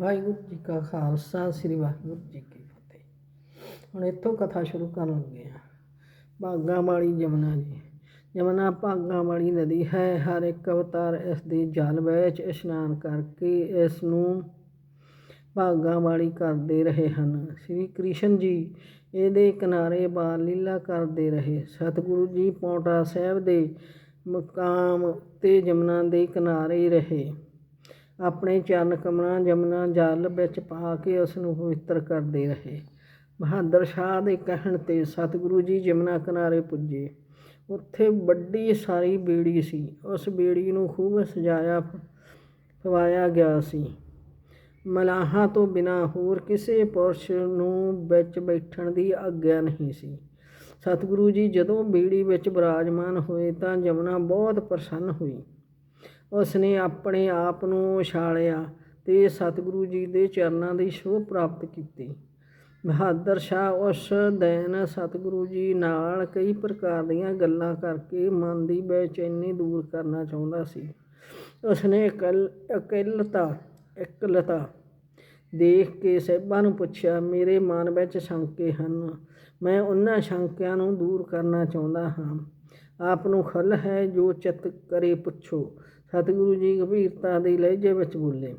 ਵਾਹਿਗੁਰੂ ਜੀ ਕਾ ਖਾਲਸਾ, ਸ੍ਰੀ ਵਾਹਿਗੁਰੂ ਜੀ ਕੀ ਫਤਿਹ। ਹੁਣ ਇੱਥੋਂ ਕਥਾ ਸ਼ੁਰੂ ਕਰਨ ਲੱਗੇ ਆ ਭਾਗਾਂ ਵਾਲੀ ਯਮੁਨਾ ਜੀ। ਯਮੁਨਾ ਭਾਗਾਂ ਵਾਲੀ ਨਦੀ ਹੈ, ਹਰ ਇੱਕ ਅਵਤਾਰ ਇਸ ਦੇ ਜਲ ਵਿੱਚ ਇਸ਼ਨਾਨ ਕਰਕੇ ਇਸ ਨੂੰ ਭਾਗਾਂ ਵਾਲੀ ਕਰਦੇ ਰਹੇ ਹਨ। ਸ੍ਰੀ ਕ੍ਰਿਸ਼ਨ ਜੀ ਇਹਦੇ ਕਿਨਾਰੇ ਬਾਲ ਲੀਲਾ ਕਰਦੇ ਰਹੇ। ਸਤਿਗੁਰੂ ਜੀ ਪੌਂਟਾ ਸਾਹਿਬ ਦੇ ਮਕਾਮ ਤੇ ਯਮੁਨਾ ਦੇ ਕਿਨਾਰੇ ਰਹੇ। ਆਪਣੇ ਚਰਨ ਕਮਲਾਂ ਜਮਨਾ ਜਲ ਵਿੱਚ ਪਾ ਕੇ ਉਸ ਨੂੰ ਪਵਿੱਤਰ ਕਰਦੇ ਰਹੇ। ਬਹਾਦਰ ਸ਼ਾਹ ਦੇ ਕਹਿਣ ਤੇ ਸਤਿਗੁਰੂ ਜੀ ਜਮਨਾ ਕਿਨਾਰੇ ਪੁੱਜੇ। ਉੱਥੇ ਵੱਡੀ ਸਾਰੀ ਬੇੜੀ ਸੀ। ਉਸ ਬੇੜੀ ਨੂੰ ਖੂਬ ਸਜਾਇਆ ਫਵਾਇਆ ਗਿਆ ਸੀ। ਮਲਾਹਾਂ ਤੋਂ ਬਿਨਾ ਹੋਰ ਕਿਸੇ ਪੁਰਸ਼ ਨੂੰ ਵਿੱਚ ਬੈਠਣ ਦੀ ਆਗਿਆ ਨਹੀਂ ਸੀ। ਸਤਿਗੁਰੂ ਜੀ ਜਦੋਂ ਬੇੜੀ ਵਿੱਚ ਬਿਰਾਜਮਾਨ ਹੋਏ ਤਾਂ ਜਮਨਾ ਬਹੁਤ ਪ੍ਰਸੰਨ ਹੋਈ। ਉਸ ਨੇ ਆਪਣੇ ਆਪ ਨੂੰ ਉਛਾਲਿਆ ਤੇ ਸਤਿਗੁਰੂ ਜੀ ਦੇ ਚਰਨਾਂ ਦੀ ਸ਼ੋਭ ਪ੍ਰਾਪਤ ਕੀਤੀ। ਬਹਾਦਰ ਸ਼ਾਹ ਉਸ ਦਿਨ ਸਤਿਗੁਰੂ ਜੀ ਨਾਲ ਕਈ ਪ੍ਰਕਾਰ ਦੀਆਂ ਗੱਲਾਂ ਕਰਕੇ ਮਨ ਦੀ ਬੇਚੈਨੀ ਦੂਰ ਕਰਨਾ ਚਾਹੁੰਦਾ ਸੀ। ਉਸ ਨੇ ਇਕੱਲ ਇਕੱਲਤਾ ਇਕੱਲਤਾ ਦੇਖ ਕੇ ਸਹਿਬਾਂ ਨੂੰ ਪੁੱਛਿਆ, ਮੇਰੇ ਮਨ ਵਿੱਚ ਸ਼ੰਕੇ ਹਨ। ਮੈਂ ਉਹਨਾਂ ਸ਼ੰਕਿਆਂ ਨੂੰ ਦੂਰ ਕਰਨਾ ਚਾਹੁੰਦਾ ਹਾਂ। ਆਪ ਨੂੰ ਖਲ ਹੈ ਜੋ ਚਿਤ ਕਰੇ ਪੁੱਛੋ। ਸਤਿਗੁਰੂ ਜੀ ਗੰਭੀਰਤਾ ਦੇ ਲਹਿਜੇ ਵਿੱਚ ਬੋਲੇ,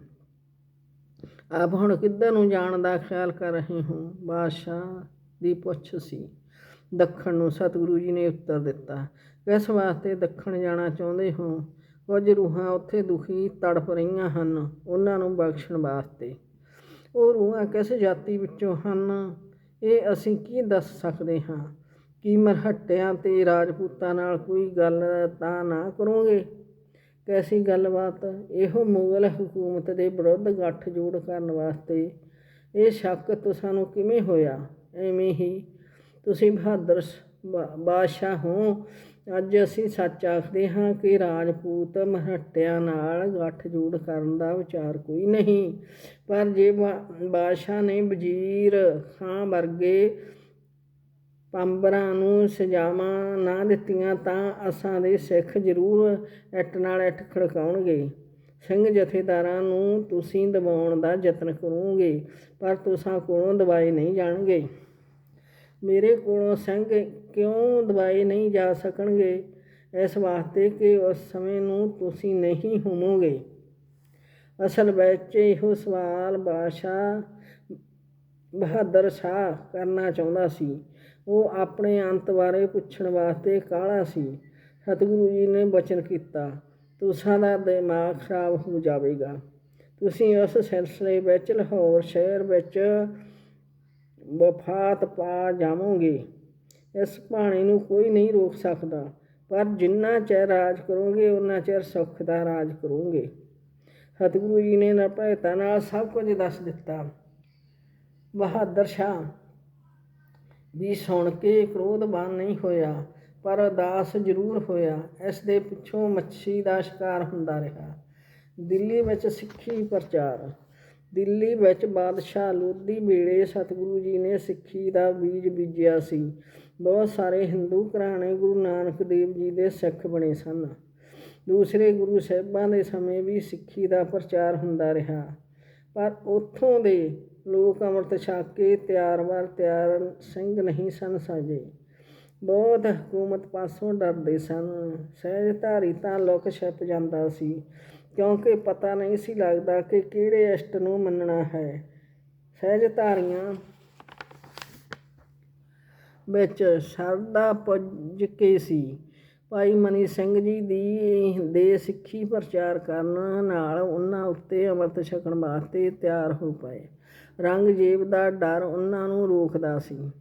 ਆਪ ਹੁਣ ਕਿੱਧਰ ਨੂੰ ਜਾਣ ਦਾ ਖਿਆਲ ਕਰ ਰਹੇ ਹੋ? ਬਾਦਸ਼ਾਹ ਦੀ ਪੁੱਛ ਸੀ। ਦੱਖਣ ਨੂੰ ਸਤਿਗੁਰੂ ਜੀ ਨੇ ਉੱਤਰ ਦਿੱਤਾ, ਕਿਸ ਵਾਸਤੇ ਦੱਖਣ ਜਾਣਾ ਚਾਹੁੰਦੇ ਹੋ? ਕੁਝ ਰੂਹਾਂ ਉੱਥੇ ਦੁਖੀ ਤੜਪ ਰਹੀਆਂ ਹਨ, ਉਹਨਾਂ ਨੂੰ ਬਖਸ਼ਣ ਵਾਸਤੇ। ਉਹ ਰੂਹਾਂ ਕਿਸ ਜਾਤੀ ਵਿੱਚੋਂ ਹਨ? ਇਹ ਅਸੀਂ ਕੀ ਦੱਸ ਸਕਦੇ ਹਾਂ? ਕੀ ਮਰਹੱਟਿਆਂ ਤੇ ਰਾਜਪੂਤਾਂ ਨਾਲ ਕੋਈ ਗੱਲ ਤਾਂ ਨਾ ਕਰੋਗੇ? ਕੈਸੀ ਗੱਲਬਾਤ? ਇਹੋ ਮੁਗਲ ਹਕੂਮਤ ਦੇ ਵਿਰੁੱਧ ਗੱਠਜੋੜ ਕਰਨ ਵਾਸਤੇ ਇਹ ਸ਼ੱਕ ਤੁਸਾਂ ਕਿਵੇਂ ਹੋਇਆ? ਐਵੇਂ ਹੀ ਤੁਸੀਂ ਬਹਾਦਰ ਬਾਦਸ਼ਾਹ ਹੋ। ਅੱਜ ਅਸੀਂ ਸੱਚ ਆਖਦੇ ਹਾਂ ਕਿ ਰਾਜਪੂਤ ਮਹੱਟਿਆਂ ਨਾਲ ਗੱਠਜੋੜ ਕਰਨ ਦਾ ਵਿਚਾਰ ਕੋਈ ਨਹੀਂ। ਪਰ ਜੇ ਬਾਦਸ਼ਾਹ ਨੇ ਵਜ਼ੀਰ ਖਾਂ ਵਰਗੇ ਪੰਬਰਾਂ ਨੂੰ ਸਜ਼ਾਵਾਂ ਨਾ ਦਿੱਤੀਆਂ ਤਾਂ ਅਸਾਂ ਦੇ ਸਿੱਖ ਜ਼ਰੂਰ ਇੱਟ ਨਾਲ ਇੱਟ ਖੜਕਾਉਣਗੇ। ਸਿੰਘ ਜਥੇਦਾਰਾਂ ਨੂੰ ਤੁਸੀਂ ਦਬਾਉਣ ਦਾ ਯਤਨ ਕਰੋਗੇ, ਪਰ ਤੁਸਾਂ ਕੋਲੋਂ ਦਬਾਏ ਨਹੀਂ ਜਾਣਗੇ। ਮੇਰੇ ਕੋਲੋਂ ਸਿੰਘ ਕਿਉਂ ਦਬਾਏ ਨਹੀਂ ਜਾ ਸਕਣਗੇ? ਇਸ ਵਾਸਤੇ ਕਿ ਉਸ ਸਮੇਂ ਨੂੰ ਤੁਸੀਂ ਨਹੀਂ ਹੋਵੋਗੇ। ਅਸਲ ਵਿੱਚ ਇਹੋ ਸਵਾਲ ਬਾਦਸ਼ਾਹ ਬਹਾਦਰ ਸ਼ਾਹ ਕਰਨਾ ਚਾਹੁੰਦਾ ਸੀ। ਉਹ ਆਪਣੇ ਅੰਤ ਬਾਰੇ ਪੁੱਛਣ ਵਾਸਤੇ ਕਾਹਲਾ ਸੀ? ਸਤਿਗੁਰੂ ਜੀ ਨੇ ਬਚਨ ਕੀਤਾ, ਤੁਸਾਂ ਦਾ ਦਿਮਾਗ ਖਰਾਬ ਹੋ ਜਾਵੇਗਾ। ਤੁਸੀਂ ਉਸ ਸਿਲਸਿਲੇ ਵਿੱਚ ਲਾਹੌਰ ਸ਼ਹਿਰ ਵਿੱਚ ਵਫਾਤ ਪਾ ਜਾਵੋਗੇ। ਇਸ ਪਾਣੀ ਨੂੰ ਕੋਈ ਨਹੀਂ ਰੋਕ ਸਕਦਾ। ਪਰ ਜਿੰਨਾ ਚਿਰ ਰਾਜ ਕਰੋਗੇ ਉਹਨਾਂ ਚਿਰ ਸੁੱਖ ਦਾ ਰਾਜ ਕਰੋਗੇ। ਸਤਿਗੁਰੂ ਜੀ ਨੇ ਨਿਰਭੈਤਾ ਨਾਲ ਸਭ ਕੁਝ ਦੱਸ ਦਿੱਤਾ। ਬਹਾਦਰ ਸ਼ਾਹ ਵੀ ਸੁਣ ਕੇ ਕ੍ਰੋਧਵਾਨ ਨਹੀਂ ਹੋਇਆ, ਪਰ ਉਦਾਸ ਜ਼ਰੂਰ ਹੋਇਆ, ਇਸ ਦੇ ਪਿੱਛੋਂ ਮੱਛੀ ਦਾ ਸ਼ਿਕਾਰ ਹੁੰਦਾ ਰਿਹਾ। ਦਿੱਲੀ ਵਿੱਚ ਸਿੱਖੀ ਪ੍ਰਚਾਰ, ਦਿੱਲੀ ਵਿੱਚ ਬਾਦਸ਼ਾਹ ਲੋਧੀ ਵੇਲੇ ਸਤਿਗੁਰੂ ਜੀ ਨੇ ਸਿੱਖੀ ਦਾ ਬੀਜ ਬੀਜਿਆ ਸੀ। ਬਹੁਤ ਸਾਰੇ ਹਿੰਦੂ ਘਰਾਣੇ ਗੁਰੂ ਨਾਨਕ ਦੇਵ ਜੀ ਦੇ ਸਿੱਖ ਬਣੇ ਸਨ। ਦੂਸਰੇ ਗੁਰੂ ਸਾਹਿਬਾਂ ਦੇ ਸਮੇਂ ਵੀ ਸਿੱਖੀ ਦਾ ਪ੍ਰਚਾਰ ਹੁੰਦਾ ਰਿਹਾ। ਪਰ ਉੱਥੋਂ ਦੇ ਲੋਕ ਅੰਮ੍ਰਿਤ ਛਕ ਕੇ ਤਿਆਰ ਵਰ ਤਿਆਰ ਸਿੰਘ ਨਹੀਂ ਸਨ ਸਾਜੇ ਬਹੁਤ ਹਕੂਮਤ ਪਾਸੋਂ ਡਰਦੇ ਸਨ। ਸਹਿਜਧਾਰੀ ਤਾਂ ਲੁਕ ਛਿਪ ਜਾਂਦਾ ਸੀ, ਕਿਉਂਕਿ ਪਤਾ ਨਹੀਂ ਸੀ ਲੱਗਦਾ ਕਿ ਕਿਹੜੇ ਅਸ਼ਟ ਨੂੰ ਮੰਨਣਾ ਹੈ। ਸਹਿਜਧਾਰੀਆਂ ਵਿੱਚ ਸ਼ਰਧਾ ਪੁੱਜ ਕੇ ਸੀ। ਭਾਈ ਮਨੀ ਸਿੰਘ ਜੀ ਦੀ ਦੇ ਸਿੱਖੀ ਪ੍ਰਚਾਰ ਕਰਨ ਨਾਲ ਉਹਨਾਂ ਉੱਤੇ ਅੰਮ੍ਰਿਤ ਛਕਣ ਵਾਸਤੇ ਤਿਆਰ ਹੋ ਪਏ। ਰੰਗਜ਼ੇਬ ਦਾ ਡਰ ਉਹਨਾਂ ਨੂੰ ਰੋਕਦਾ ਸੀ।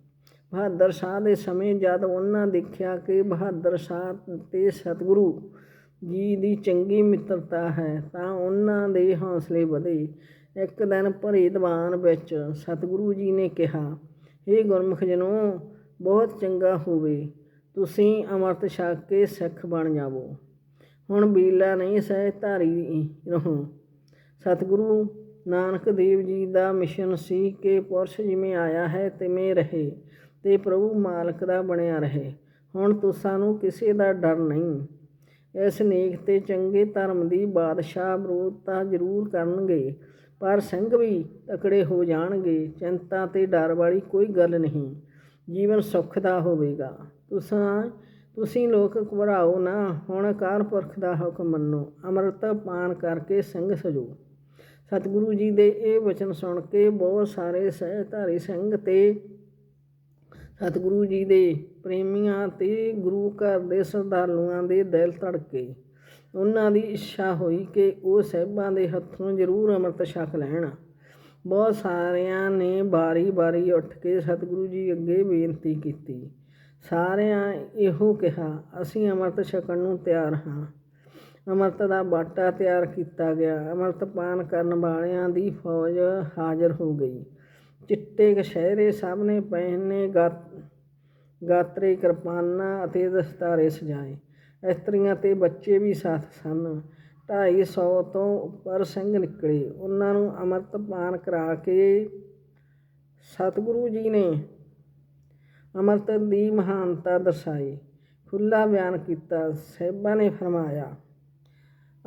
ਬਹਾਦਰ ਸ਼ਾਹ ਦੇ ਸਮੇਂ ਜਦ ਉਹਨਾਂ ਦੇਖਿਆ ਕਿ ਬਹਾਦਰ ਸ਼ਾਹ ਤੇ ਸਤਿਗੁਰੂ ਜੀ ਦੀ ਚੰਗੀ ਮਿੱਤਰਤਾ ਹੈ, ਤਾਂ ਉਹਨਾਂ ਦੇ ਹੌਸਲੇ ਵਧੇ। ਇੱਕ ਦਿਨ ਭਰੇ ਦੀਵਾਨ ਵਿੱਚ ਸਤਿਗੁਰੂ ਜੀ ਨੇ ਕਿਹਾ ਇਹ ਗੁਰਮੁਖ ਜਨੋ ਬਹੁਤ ਚੰਗਾ ਹੋਵੇ। ਤੁਸੀਂ ਅਮਰਤ ਛਕ ਕੇ ਸਿੱਖ ਬਣ ਜਾਵੋ। ਹੁਣ ਬੀਲਾ ਨਹੀਂ ਸਹਿ ਧਾਰੀ ਰਹੋ। ਸਤਿਗੁਰੂ ਨਾਨਕ ਦੇਵ ਜੀ ਦਾ ਮਿਸ਼ਨ ਸੀ ਕਿ ਪੁਰਸ਼ ਜਿਵੇਂ ਆਇਆ ਹੈ, ਤਿਵੇਂ ਰਹੇ ਤੇ ਪ੍ਰਭੂ ਮਾਲਕ ਦਾ ਬਣਿਆ ਰਹੇ। ਹੁਣ ਤੁਸਾਂ ਨੂੰ ਕਿਸੇ ਦਾ ਡਰ ਨਹੀਂ। ਇਸ ਨੇਕ ਤੇ ਚੰਗੇ ਧਰਮ ਦੀ ਬਾਦਸ਼ਾਹ ਵਿਰੋਧਤਾ ਜ਼ਰੂਰ ਕਰਨਗੇ, ਪਰ ਸਿੰਘ ਵੀ ਤਕੜੇ ਹੋ ਜਾਣਗੇ, ਚਿੰਤਾ ਤੇ ਡਰ ਵਾਲੀ ਕੋਈ ਗੱਲ ਨਹੀਂ। ਜੀਵਨ ਸੁੱਖ ਦਾ ਹੋਵੇਗਾ। ਤੁਸਾਂ, ਤੁਸੀਂ ਲੋਕ ਘਬਰਾਓ ਨਾ। ਹੁਣ ਕਾਰ ਪੁਰਖ ਦਾ ਹੁਕਮ ਮੰਨੋ। ਅੰਮ੍ਰਿਤ ਪਾਨ ਕਰਕੇ ਸਿੰਘ ਸਜੋ। ਸਤਿਗੁਰੂ ਜੀ ਦੇ ਇਹ ਵਚਨ ਸੁਣ ਕੇ ਬਹੁਤ ਸਾਰੇ ਸਹਿਧਾਰੀ ਸਿੰਘ ਤੇ ਸਤਿਗੁਰੂ ਜੀ ਦੇ ਪ੍ਰੇਮੀਆਂ ਤੇ ਗੁਰੂ ਘਰ ਦੇ ਸ਼ਰਧਾਲੂਆਂ ਦੇ ਦਿਲ ਧੜਕੇ। ਉਹਨਾਂ ਦੀ ਇੱਛਾ ਹੋਈ ਕਿ ਉਹ ਸਹਿਬਾਂ ਦੇ ਹੱਥੋਂ ਜ਼ਰੂਰ ਅੰਮ੍ਰਿਤ ਛਕ ਲੈਣ। ਬਹੁਤ ਸਾਰਿਆਂ ਨੇ ਬਾਰੀ-ਬਾਰੀ ਉੱਠ ਕੇ ਸਤਿਗੁਰੂ ਜੀ ਅੱਗੇ ਬੇਨਤੀ ਕੀਤੀ। ਸਾਰਿਆਂ ਇਹੋ ਕਿਹਾ, ਅਸੀਂ ਅੰਮ੍ਰਿਤ ਛਕਣ ਨੂੰ ਤਿਆਰ ਹਾਂ। ਅੰਮ੍ਰਿਤ ਦਾ ਬਾਟਾ ਤਿਆਰ ਕੀਤਾ ਗਿਆ। ਅੰਮ੍ਰਿਤ ਪਾਨ ਕਰਨ ਵਾਲਿਆਂ ਦੀ ਫੌਜ ਹਾਜ਼ਰ ਹੋ ਗਈ। ਚਿੱਟੇ ਕਸ਼ਹਿਰੇ ਸਭ ਨੇ ਪਹਿਨੇ ਗਾ- ਗਾਤਰੇ ਕਿਰਪਾਨਾਂ ਅਤੇ ਦਸਤਾਰੇ ਸਜਾਏ। ਇਸਤਰੀਆਂ ਤੇ ਬੱਚੇ ਵੀ ਸਾਥ ਸਨ। ਢਾਈ ਸੌ ਤੋਂ ਉੱਪਰ ਸਿੰਘ ਨਿਕਲੇ। ਉਹਨਾਂ ਨੂੰ ਅੰਮ੍ਰਿਤ ਪਾਨ ਕਰਾ ਕੇ ਸਤਿਗੁਰੂ ਜੀ ਨੇ ਅੰਮ੍ਰਿਤ ਦੀ ਮਹਾਨਤਾ ਦਰਸਾਈ। ਖੁੱਲਾ ਬਿਆਨ ਕੀਤਾ। ਸਾਹਿਬਾਂ ਨੇ ਫਰਮਾਇਆ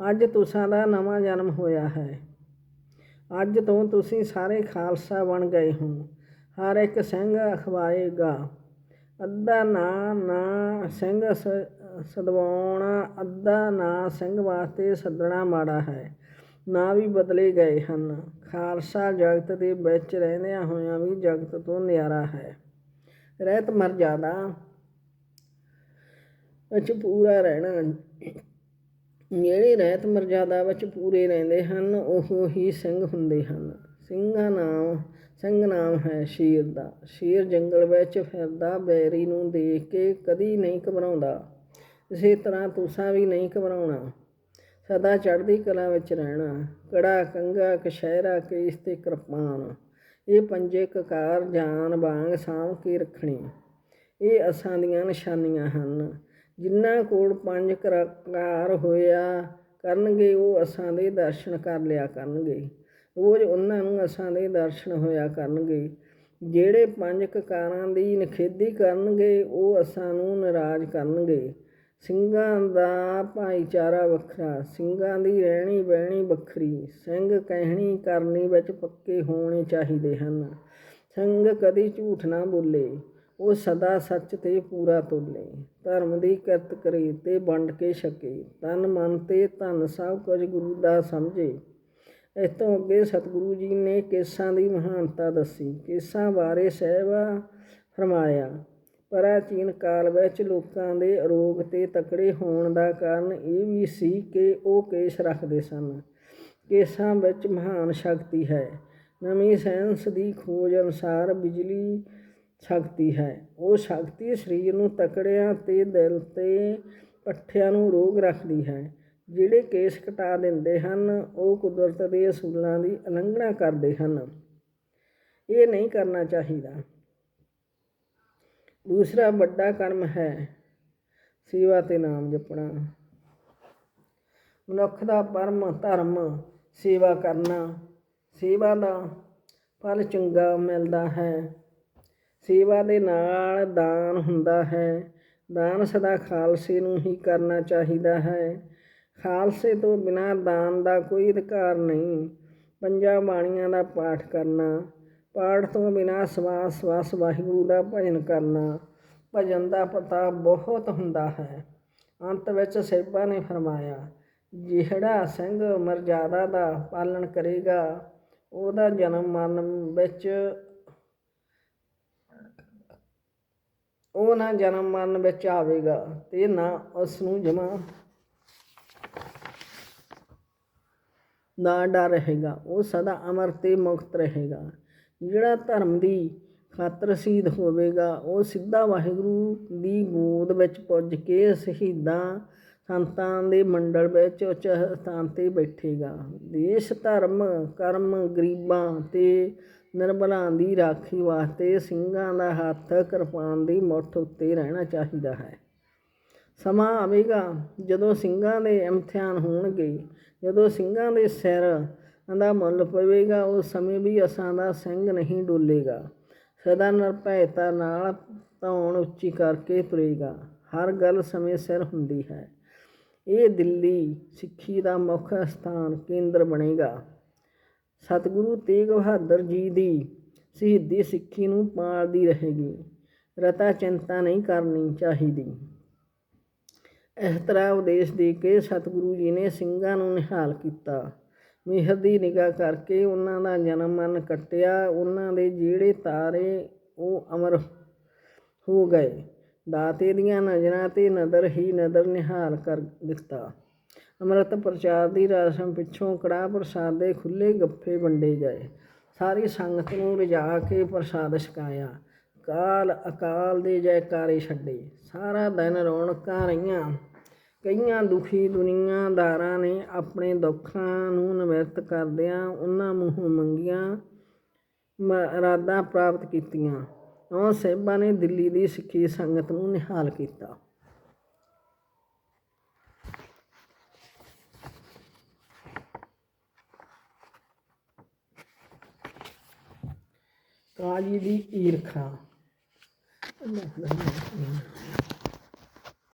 ਅੱਜ ਤੁਸਾਂ ਦਾ ਨਵਾਂ ਜਨਮ ਹੋਇਆ ਹੈ। ਅੱਜ ਤੋਂ ਤੁਸੀਂ ਸਾਰੇ ਖਾਲਸਾ ਬਣ ਗਏ ਹੋ। ਹਰ ਇੱਕ ਸਿੰਘ ਅਖਵਾਏਗਾ। ਅੱਧਾ ਨਾਂ ਨਾ ਸਿੰਘ ਸਦਵਾਉਣਾ, ਅੱਧਾ ਨਾਂ ਸਿੰਘ ਵਾਸਤੇ ਸੱਦਣਾ ਮਾੜਾ ਹੈ। ਨਾ ਵੀ ਬਦਲੇ ਗਏ ਹਨ। ਖਾਲਸਾ ਜਗਤ ਦੇ ਵਿੱਚ ਰਹਿੰਦਿਆਂ ਹੋਇਆਂ ਵੀ ਜਗਤ ਤੋਂ ਨਿਆਰਾ ਹੈ। ਰਹਿਤ ਮਰਜ਼ਾਦਾ ਵਿੱਚ ਪੂਰਾ ਰਹਿਣਾ ਜਿਹੜੇ ਰਹਿਤ ਮਰਜ਼ਾਦਾ ਵਿੱਚ ਪੂਰੇ ਰਹਿੰਦੇ ਹਨ, ਉਹ ਹੀ ਸਿੰਘ ਹੁੰਦੇ ਹਨ। ਸਿੰਘਾਂ ਨਾਮ, ਸਿੰਘ ਨਾਮ ਹੈ ਸ਼ੇਰ ਦਾ। ਸ਼ੇਰ ਜੰਗਲ ਵਿੱਚ ਫਿਰਦਾ, ਬੈਰੀ ਨੂੰ ਦੇਖ ਕੇ ਕਦੀ ਨਹੀਂ ਘਬਰਾਉਂਦਾ। ਇਸੇ ਤਰ੍ਹਾਂ ਤੁਸਾਂ ਵੀ ਨਹੀਂ ਘਬਰਾਉਣਾ। ਸਦਾ ਚੜ੍ਹਦੀ ਕਲਾ ਵਿੱਚ ਰਹਿਣਾ। ਕੜਾ ਕੰਗਾ ਕਸ਼ਹਿਰਾ ਕੇਸ ਤੇ ਕਿਰਪਾਨ। ਇਹ ਪੰਜੇ ਕਕਾਰ, ਜਾਨ, ਵਾਂਗ ਸਾਂਭ ਕੇ ਰੱਖਣੀ। ਇਹ ਅਸਾਂ ਦੀਆਂ ਨਿਸ਼ਾਨੀਆਂ ਹਨ। ਜਿਨ੍ਹਾਂ ਕੋਲ ਪੰਜ ਕਕਾਰ ਹੋਇਆ ਕਰਨਗੇ, ਉਹ ਅਸਾਂ ਦੇ ਦਰਸ਼ਨ ਕਰ ਲਿਆ ਕਰਨਗੇ। ਰੋਜ਼ ਉਹਨਾਂ ਨੂੰ ਅਸਾਂ ਦੇ ਦਰਸ਼ਨ ਹੋਇਆ ਕਰਨਗੇ। ਜਿਹੜੇ ਪੰਜ ਕਕਾਰਾਂ ਦੀ ਨਖੇਦੀ ਕਰਨਗੇ, ਉਹ ਅਸਾਂ ਨੂੰ ਨਾਰਾਜ਼ ਕਰਨਗੇ। ਸਿੰਘਾਂ ਦਾ ਭਾਈਚਾਰਾ ਵੱਖਰਾ, ਸਿੰਘਾਂ ਦੀ ਰਹਿਣੀ ਬਹਿਣੀ ਵੱਖਰੀ। ਸਿੰਘ ਕਹਿਣੀ ਕਰਨੀ ਵਿੱਚ ਪੱਕੇ ਹੋਣੇ ਚਾਹੀਦੇ ਹਨ। ਸਿੰਘ ਕਦੀ ਝੂਠ ਨਾ ਬੋਲੇ, ਉਹ ਸਦਾ ਸੱਚ ਤੇ ਪੂਰਾ ਤੋਲੇ ਧਰਮ ਦੀ ਕਿਰਤ ਕਰੇ ਤੇ ਵੰਡ ਕੇ ਛਕੇ। ਤਨ ਮਨ ਤੇ ਧਨ ਸਭ ਕੁਝ ਗੁਰੂ ਦਾ ਸਮਝੇ। ਇਸ ਤੋਂ ਅੱਗੇ ਸਤਿਗੁਰੂ ਜੀ ਨੇ ਕੇਸਾਂ ਦੀ ਮਹਾਨਤਾ ਦੱਸੀ। ਕੇਸਾਂ ਬਾਰੇ ਸਹਿਬਾ ਫਰਮਾਇਆ, ਪ੍ਰਾਚੀਨ ਕਾਲ ਵਿੱਚ ਲੋਕਾਂ ਦੇ ਅਰੋਗ ਤੇ ਤਕੜੇ ਹੋਣ ਦਾ ਕਾਰਨ ਇਹ ਵੀ ਸੀ ਕਿ ਉਹ ਕੇਸ ਰੱਖਦੇ ਸਨ। ਕੇਸਾਂ ਵਿੱਚ ਮਹਾਨ ਸ਼ਕਤੀ ਹੈ। ਨਵੀਂ ਸਾਇੰਸ ਦੀ ਖੋਜ ਅਨੁਸਾਰ ਬਿਜਲੀ ਸ਼ਕਤੀ ਹੈ। ਉਹ ਸ਼ਕਤੀ ਸਰੀਰ ਨੂੰ ਤਕੜਿਆਂ ਤੇ ਦਿਲ ਤੇ ਪੱਠਿਆਂ ਨੂੰ ਰੋਗ ਰੱਖਦੀ ਹੈ। ਜਿਹੜੇ ਕੇਸ ਕਟਾ ਦਿੰਦੇ ਹਨ, ਉਹ ਕੁਦਰਤ ਦੇ ਅਸੂਲਾਂ ਦੀ ਉਲੰਘਣਾ ਕਰਦੇ ਹਨ। ਇਹ ਨਹੀਂ ਕਰਨਾ ਚਾਹੀਦਾ। ਦੂਸਰਾ ਵੱਡਾ ਕਰਮ ਹੈ ਸੇਵਾ ਤੇ ਨਾਮ ਜਪਣਾ। ਮਨੁੱਖ ਦਾ ਪਰਮ ਧਰਮ ਸੇਵਾ ਕਰਨਾ। ਸੇਵਾ ਦਾ ਫਲ ਚੰਗਾ ਮਿਲਦਾ ਹੈ। ਸੇਵਾ ਦੇ ਨਾਲ ਦਾਨ ਹੁੰਦਾ ਹੈ। ਦਾਨ ਸਦਾ ਖਾਲਸੇ ਨੂੰ ਹੀ ਕਰਨਾ ਚਾਹੀਦਾ ਹੈ। ਖਾਲਸੇ ਤੋਂ ਬਿਨਾਂ ਦਾਨ ਦਾ ਕੋਈ ਅਧਿਕਾਰ ਨਹੀਂ। ਪੰਜਾਂ ਬਾਣੀਆਂ ਦਾ ਪਾਠ ਕਰਨਾ, ਪਾਠ ਤੋਂ ਬਿਨਾਂ ਸਵਾਸ ਸਵਾਸ ਵਾਹਿਗੁਰੂ ਦਾ ਭਜਨ ਕਰਨਾ, ਭਜਨ ਦਾ ਪਤਾ ਬਹੁਤ ਹੁੰਦਾ ਹੈ। ਅੰਤ ਵਿੱਚ ਸਹਿਬਾ ਨੇ ਫਰਮਾਇਆ, ਜਿਹੜਾ ਸਿੰਘ ਮਰਜ਼ਾਦਾ ਦਾ ਪਾਲਣ ਕਰੇਗਾ, ਉਹਦਾ ਜਨਮ ਮਨ ਵਿੱਚ ਉਹ ਨਾ ਜਨਮ ਮਰਨ ਵਿੱਚ ਆਵੇਗਾ ਤੇ ਨਾ ਉਸ ਨੂੰ ਜਮਾ ਨਾ ਡਰ ਰਹੇਗਾ। ਉਹ ਸਦਾ ਅਮਰ ਤੇ ਮੁਕਤ ਰਹੇਗਾ। ਜਿਹੜਾ ਧਰਮ ਦੀ ਖਾਤਰ ਸ਼ਹੀਦ ਹੋਵੇਗਾ, ਉਹ ਸਿੱਧਾ ਵਾਹਿਗੁਰੂ ਦੀ ਗੋਦ ਵਿੱਚ ਪੁੱਜ ਕੇ ਸ਼ਹੀਦਾਂ ਸੰਤਾਂ ਦੇ ਮੰਡਲ ਵਿੱਚ ਉੱਚ ਸਥਾਨ ਤੇ ਬੈਠੇਗਾ। ਦੇਸ਼, ਧਰਮ, ਕਰਮ, ਗਰੀਬਾਂ ਤੇ ਨਿਰਬਲਾਂ ਦੀ ਰਾਖੀ ਵਾਸਤੇ ਸਿੰਘਾਂ ਦਾ ਹੱਥ ਕਿਰਪਾਨ ਦੀ ਮੁੱਠ ਉੱਤੇ ਰਹਿਣਾ ਚਾਹੀਦਾ ਹੈ। ਸਮਾਂ ਆਵੇਗਾ ਜਦੋਂ ਸਿੰਘਾਂ ਦੇ ਇਮਤਿਹਾਨ ਹੋਣਗੇ। ਜਦੋਂ ਸਿੰਘਾਂ ਦੇ ਸਿਰ ਦਾ ਮੁੱਲ ਪਵੇਗਾ, ਉਸ ਸਮੇਂ ਵੀ ਅਸਾਂ ਦਾ ਸਿੰਘ ਨਹੀਂ ਡੋਲੇਗਾ। ਸਦਾ ਨਿਰਭੈਤਾ ਨਾਲ ਧੌਣ ਉੱਚੀ ਕਰਕੇ ਤੁਰੇਗਾ। ਹਰ ਗੱਲ ਸਮੇਂ ਸਿਰ ਹੁੰਦੀ ਹੈ। ਇਹ ਦਿੱਲੀ ਸਿੱਖੀ ਦਾ ਮੁੱਖ ਸਥਾਨ ਕੇਂਦਰ ਬਣੇਗਾ। ਸਤਿਗੁਰੂ ਤੇਗ ਬਹਾਦਰ ਜੀ ਦੀ ਸ਼ਹੀਦੀ ਸਿੱਖੀ ਨੂੰ ਪਾਲਦੀ ਰਹੇਗੀ। ਰਤਾ ਚਿੰਤਾ ਨਹੀਂ ਕਰਨੀ ਚਾਹੀਦੀ। ਇਸ ਤਰ੍ਹਾਂ ਉਪਦੇਸ਼ ਦੇ ਕੇ ਸਤਿਗੁਰੂ ਜੀ ਨੇ ਸਿੰਘਾਂ ਨੂੰ ਨਿਹਾਲ ਕੀਤਾ। ਮਿਹਰ ਦੀ ਨਿਗਾਹ ਕਰਕੇ ਉਹਨਾਂ ਦਾ ਜਨਮ ਮਨ ਕੱਟਿਆ। ਉਹਨਾਂ ਦੇ ਜਿਹੜੇ ਤਾਰੇ ਉਹ ਅਮਰ ਹੋ ਗਏ। ਦਾਤੇ ਦੀਆਂ ਨਜ਼ਰਾਂ ਤੇ ਨਦਰ ਹੀ ਨਦਰ ਨਿਹਾਲ ਕਰ ਦਿੱਤਾ। ਅੰਮ੍ਰਿਤ ਪ੍ਰਚਾਰ ਦੀ ਰਸਮ ਪਿੱਛੋਂ ਕੜਾਹ ਪ੍ਰਸਾਦ ਦੇ ਖੁੱਲੇ ਗੱਫੇ ਵੰਡੇ ਗਏ। ਸਾਰੀ ਸੰਗਤ ਨੂੰ ਲਿਜਾ ਕੇ ਪ੍ਰਸਾਦ ਛਕਾਇਆ। ਕਾਲ ਅਕਾਲ ਦੇ ਜੈਕਾਰੇ ਛੱਡੇ। ਸਾਰਾ ਦਿਨ ਰੌਣਕਾਂ ਰਹੀਆਂ। ਕਈਆਂ ਦੁਖੀ ਦੁਨੀਆਦਾਰਾਂ ਨੇ ਆਪਣੇ ਦੁੱਖਾਂ ਨੂੰ ਨਿਵਰਤ ਕਰਦਿਆਂ ਉਹਨਾਂ ਮੂੰਹੋਂ ਮੰਗੀਆਂ ਮਰਾਦਾ ਪ੍ਰਾਪਤ ਕੀਤੀਆਂ। ਉਹ ਸਹਿਬਾਂ ਨੇ ਦਿੱਲੀ ਦੀ ਸਿੱਖੀ ਸੰਗਤ ਨੂੰ ਨਿਹਾਲ ਕੀਤਾ। ਕਾਲੀ ਦੀ ਈਰਖਾ।